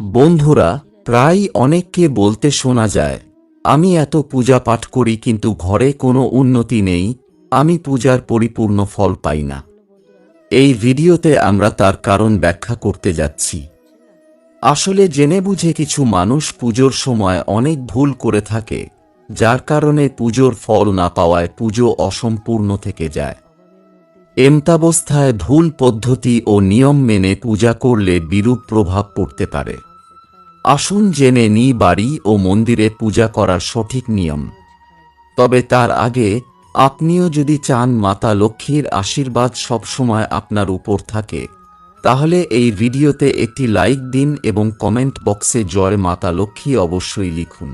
বন্ধুরা প্রায় অনেককে বলতে শোনা যায়, আমি এত পূজা পাঠ করি কিন্তু ঘরে কোনো উন্নতি নেই, আমি পূজার পরিপূর্ণ ফল পাই না। এই ভিডিওতে আমরা তার কারণ ব্যাখ্যা করতে যাচ্ছি। আসলে জেনে বুঝে কিছু মানুষ পুজোর সময় অনেক ভুল করে থাকে, যার কারণে পুজোর ফল না পাওয়ায় পুজো অসম্পূর্ণ থেকে যায়। এমতাবস্থায় ভুল পদ্ধতি ও নিয়ম মেনে পূজা করলে বিরূপ প্রভাব পড়তে পারে। আসুন জেনে নি বাড়ি ও মন্দিরে পূজা করার সঠিক নিয়ম। তবে তার আগে আপনিও যদি চান মাতা লক্ষ্মীর আশীর্বাদ সবসময় আপনার উপর থাকে, তাহলে এই ভিডিওতে একটি লাইক দিন এবং কমেন্ট বক্সে জয় মাতা লক্ষ্মী অবশ্যই লিখুন।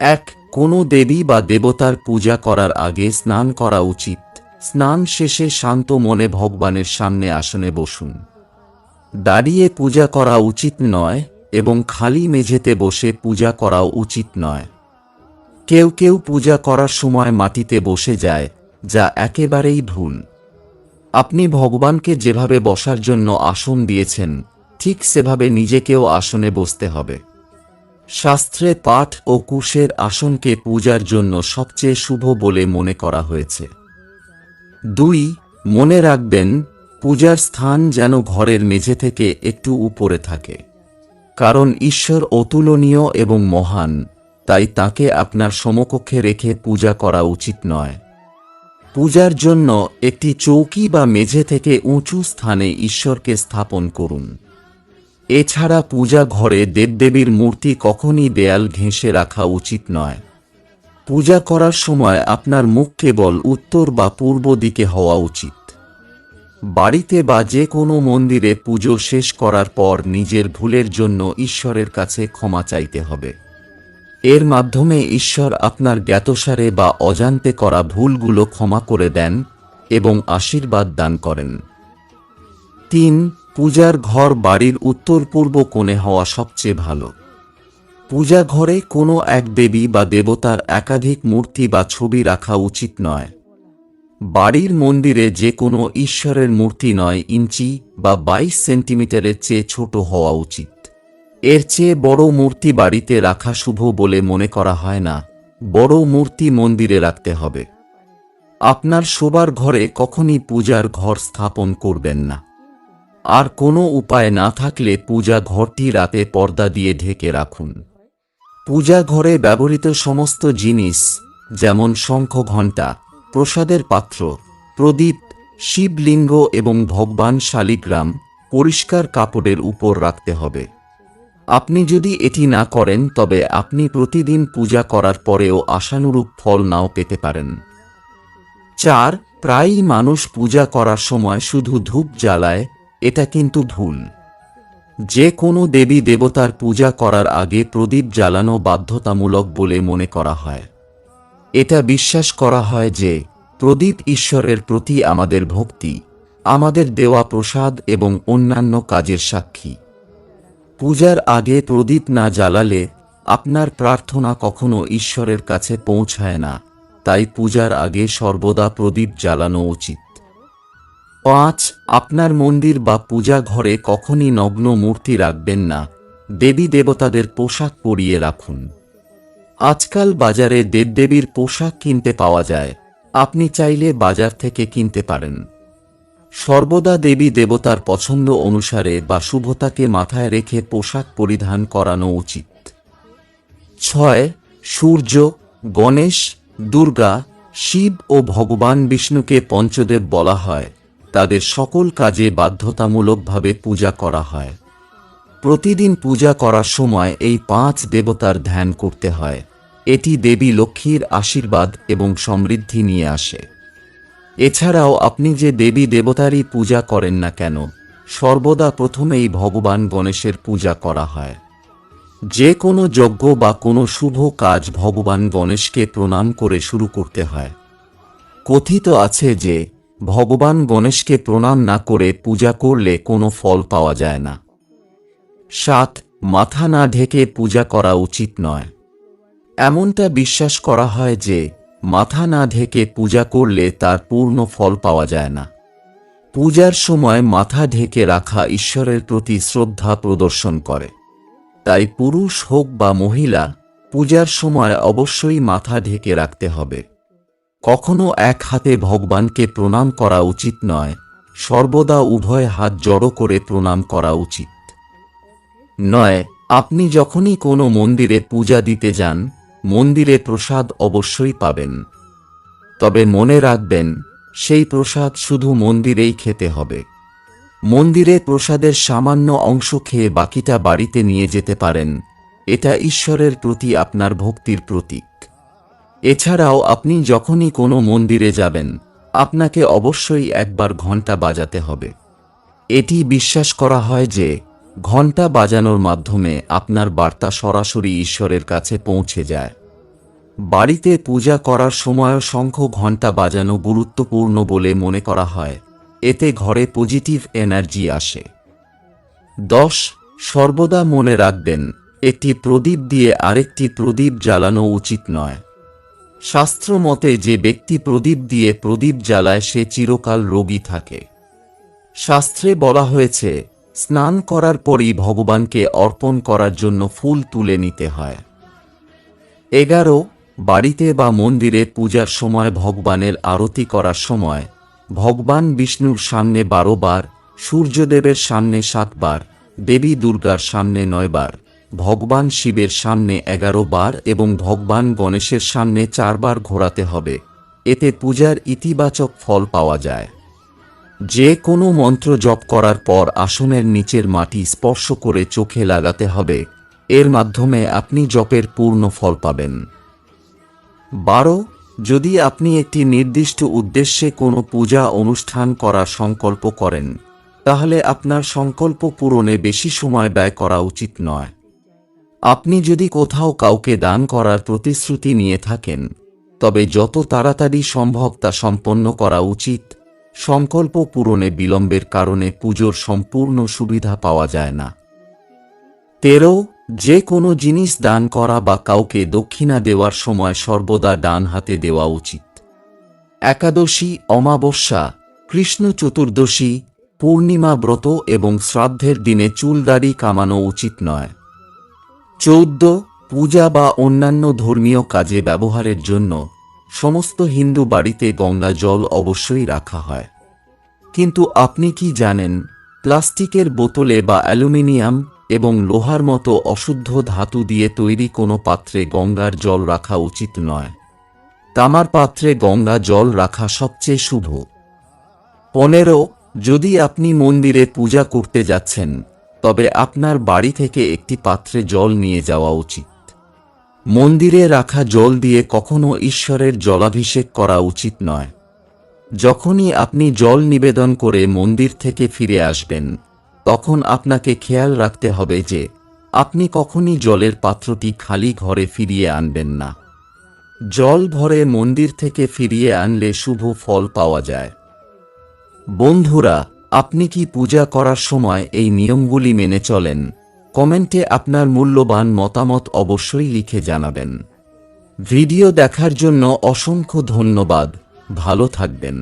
এক, কোনো দেবী বা দেবতার পূজা করার আগে স্নান করা উচিত। স্নান শেষে শান্ত মনে ভগবানের সামনে আসনে বসুন। দাঁড়িয়ে পূজা করা উচিত নয় এবং খালি মেঝেতে বসে পূজা করাও উচিত নয়। কেউ কেউ পূজা করার সময় মাটিতে বসে যায়, যা একেবারেই ভুল। আপনি ভগবানকে যেভাবে বসার জন্য আসন দিয়েছেন, ঠিক সেভাবে নিজেকেও আসনে বসতে হবে। শাস্ত্রে পাঠ ও কুশের আসনকে পূজার জন্য সবচেয়ে শুভ বলে মনে করা হয়েছে। দুই, মনে রাখবেন, পূজার স্থান যেন ঘরের মেঝে থেকে একটু উপরে থাকে। কারণ ঈশ্বর অতুলনীয় এবং মহান, তাই তাকে আপনার সমকক্ষে রেখে পূজা করা উচিত নয়। পূজার জন্য একটি চৌকি বা মেঝে থেকে উঁচু স্থানে ঈশ্বরকে স্থাপন করুন। এছাড়া পূজা ঘরে দেবদেবীর মূর্তি কখনই দেয়াল ঘেঁষে রাখা উচিত নয়। পূজা করার সময় আপনার মুখ কেবল উত্তর বা পূর্ব দিকে হওয়া উচিত। বাড়িতে বা যে কোনো মন্দিরে পুজো শেষ করার পর নিজের ভুলের জন্য ঈশ্বরের কাছে ক্ষমা চাইতে হবে। এর মাধ্যমে ঈশ্বর আপনার জ্ঞাতসারে বা অজান্তে করা ভুলগুলো ক্ষমা করে দেন এবং আশীর্বাদ দান করেন। তিন, পূজার ঘর বাড়ির উত্তর পূর্ব কোণে হওয়া সবচেয়ে ভালো। পূজা ঘরে কোনো এক দেবী বা দেবতার একাধিক মূর্তি বা ছবি রাখা উচিত নয়। বাড়ির মন্দিরে যে কোনো ঈশ্বরের মূর্তি নয় ইঞ্চি বা বাইশ সেন্টিমিটারের চেয়ে ছোট হওয়া উচিত। এর চেয়ে বড় মূর্তি বাড়িতে রাখা শুভ বলে মনে করা হয় না, বড় মূর্তি মন্দিরে রাখতে হবে। আপনার শোবার ঘরে কখনই পূজার ঘর স্থাপন করবেন না। আর কোনো উপায় না থাকলে পূজা ঘরটি রাতে পর্দা দিয়ে ঢেকে রাখুন। পূজা ঘরে ব্যবহৃত সমস্ত জিনিস, যেমন শঙ্খ ঘণ্টা প্রসাদের পাত্র, প্রদীপ, শিবলিঙ্গ এবং ভগবান শালিগ্রাম পরিষ্কার কাপড়ের উপর রাখতে হবে। আপনি যদি এটি না করেন, তবে আপনি প্রতিদিন পূজা করার পরেও আশানুরূপ ফল নাও পেতে পারেন। চার, প্রায়ই মানুষ পূজা করার সময় শুধু ধূপ জ্বালায়, এটা কিন্তু ভুল। যে কোনো দেবী দেবতার পূজা করার আগে প্রদীপ জ্বালানো বাধ্যতামূলক বলে মনে করা হয়। এটা বিশ্বাস করা হয় যে, প্রদীপ ঈশ্বরের প্রতি আমাদের ভক্তি, আমাদের দেওয়া প্রসাদ এবং অন্যান্য কাজের সাক্ষী। পূজার আগে প্রদীপ না জ্বালালে আপনার প্রার্থনা কখনো ঈশ্বরের কাছে পৌঁছায় না, তাই পূজার আগে সর্বদা প্রদীপ জ্বালানো উচিত। পাঁচ, আপনার মন্দির বা পূজা ঘরে কখনই নগ্ন মূর্তি রাখবেন না দেবী দেবতাদের পোশাক পরিয়ে রাখুন। আজকাল বাজারে দেবদেবীর পোশাক কিনতে পাওয়া যায়। আপনি চাইলে বাজার থেকে কিনতে পারেন। সর্বদা দেবী দেবতার পছন্দ অনুসারে বা শুভতাকে মাথায় রেখে পোশাক পরিধান করানো উচিত। ছয়, সূর্য, গণেশ, দুর্গা, শিব ও ভগবান বিষ্ণুকে পঞ্চদেব বলা হয়। তাদের সকল কাজে বাধ্যতামূলকভাবে পূজা করা হয়। প্রতিদিন পূজা করার সময় এই পাঁচ দেবতার ধ্যান করতে হয়। এটি দেবী লক্ষ্মীর আশীর্বাদ এবং সমৃদ্ধি নিয়ে আসে। এছাড়াও আপনি যে দেবী দেবতারই পূজা করেন না কেন, সর্বদা প্রথমেই ভগবান গণেশের পূজা করা হয়। যে কোনো যজ্ঞ বা কোনো শুভ কাজ ভগবান গণেশকে প্রণাম করে শুরু করতে হয়। কথিত আছে যে, ভগবান গণেশকে প্রণাম না করে পূজা করলে কোনো ফল পাওয়া যায় না। সাত, মাথা না ঢেকে পূজা করা উচিত নয়। এমনটা বিশ্বাস করা হয় যে, মাথা না ঢেকে পূজা করলে তার পূর্ণ ফল পাওয়া যায় না। পূজার সময় মাথা ঢেকে রাখা ঈশ্বরের প্রতি শ্রদ্ধা প্রদর্শন করে। তাই পুরুষ হোক বা মহিলা, পূজার সময় অবশ্যই মাথা ঢেকে রাখতে হবে। কখনো এক হাতে ভগবানকে প্রণাম করা উচিত নয়, সর্বদা উভয় হাত জড়ো করে প্রণাম করা উচিত। নয়, আপনি যখনই কোনো মন্দিরে পূজা দিতে যান মন্দিরে প্রসাদ অবশ্যই পাবেন। তবে মনে রাখবেন, সেই প্রসাদ শুধু মন্দিরেই খেতে হবে। মন্দিরে প্রসাদের সামান্য অংশ খেয়ে বাকিটা বাড়িতে নিয়ে যেতে পারেন, এটা ঈশ্বরের প্রতি আপনার ভক্তির প্রতীক। এছাড়াও আপনি যখনই কোনো মন্দিরে যাবেন, আপনাকে অবশ্যই একবার ঘণ্টা বাজাতে হবে। এটি বিশ্বাস করা হয় যে ঘণ্টা বাজানোর মাধ্যমে আপনার বার্তা সরাসরি ঈশ্বরের কাছে পৌঁছে যায়। বাড়িতে পূজা করার সময় শঙ্খ ঘণ্টা বাজানো গুরুত্বপূর্ণ বলে মনে করা হয়। এতে ঘরে পজিটিভ এনার্জি আসে। দশ, সর্বদা মনে রাখবেন, একটি প্রদীপ দিয়ে আরেকটি প্রদীপ জ্বালানো উচিত নয়। শাস্ত্র মতে যে ব্যক্তি প্রদীপ দিয়ে প্রদীপ জ্বালায় সে চিরকাল রোগী থাকে। শাস্ত্রে বলা হয়েছে স্নান করার পরই ভগবানকে অর্পণ করার জন্য ফুল তুলে নিতে হয়। এগারো, বাড়িতে বা মন্দিরে পূজার সময় ভগবানের আরতি করার সময় ভগবান বিষ্ণুর সামনে বারো বার, সূর্যদেবের সামনে সাতবার দেবী দুর্গার সামনে নয়বার ভগবান শিবের সামনে এগারো বার এবং ভগবান গণেশের সামনে চারবার ঘোরাতে হবে। এতে পূজার ইতিবাচক ফল পাওয়া যায়। যে কোনো মন্ত্র জপ করার পর আসনের নিচের মাটি স্পর্শ করে চোখে লাগাতে হবে। এর মাধ্যমে আপনি জপের পূর্ণ ফল পাবেন। বারো, যদি আপনি একটি নির্দিষ্ট উদ্দেশ্যে কোনো পূজা অনুষ্ঠান করার সংকল্প করেন, তাহলে আপনার সংকল্প পূরণে বেশি সময় ব্যয় করা উচিত নয়। আপনি যদি কোথাও কাউকে দান করার প্রতিশ্রুতি নিয়ে থাকেন, তবে যত তাড়াতাড়ি সম্ভব তা সম্পন্ন করা উচিত। সংকল্প পূরণে বিলম্বের কারণে পুজোর সম্পূর্ণ সুবিধা পাওয়া যায় না। তেরো, যে কোনো জিনিস দান করা বা কাউকে দক্ষিণা দেওয়ার সময় সর্বদা ডান হাতে দেওয়া উচিত। একাদশী, অমাবস্যা, কৃষ্ণ চতুর্দশী, পূর্ণিমা ব্রত এবং শ্রাদ্ধের দিনে চুলদাড়ি কামানো উচিত নয়। চৌদ্দ, পূজা বা অন্যান্য ধর্মীয় কাজে ব্যবহারের জন্য সমস্ত হিন্দু বাড়িতে গঙ্গা জল অবশ্যই রাখা হয়। কিন্তু আপনি কি জানেন, প্লাস্টিকের বোতলে বা অ্যালুমিনিয়াম এবং লোহার মতো অশুদ্ধ ধাতু দিয়ে তৈরি কোনো পাত্রে গঙ্গার জল রাখা উচিত নয়। তামার পাত্রে গঙ্গা জল রাখা সবচেয়ে শুভ। পনেরো, যদি আপনি মন্দিরে পূজা করতে যাচ্ছেন, তবে আপনার বাড়ি থেকে একটি পাত্রে জল নিয়ে যাওয়া উচিত। মন্দিরে রাখা জল দিয়ে কখনো ঈশ্বরের জলাভিষেক করা উচিত নয়। যখনই আপনি জল নিবেদন করে মন্দির থেকে ফিরে আসবেন, তখন আপনাকে খেয়াল রাখতে হবে যে, আপনি কখনই জলের পাত্রটি খালি ঘরে ফিরিয়ে আনবেন না। জল ভরে মন্দির থেকে ফিরিয়ে আনলে শুভ ফল পাওয়া যায়। বন্ধুরা, আপনি কি পূজা করার সময় এই নিয়মগুলি মেনে চলেন? কমেন্টে আপনার মূল্যবান মতামত অবশ্যই লিখে জানাবেন। ভিডিও দেখার জন্য অসংখ্য ধন্যবাদ। ভালো থাকবেন।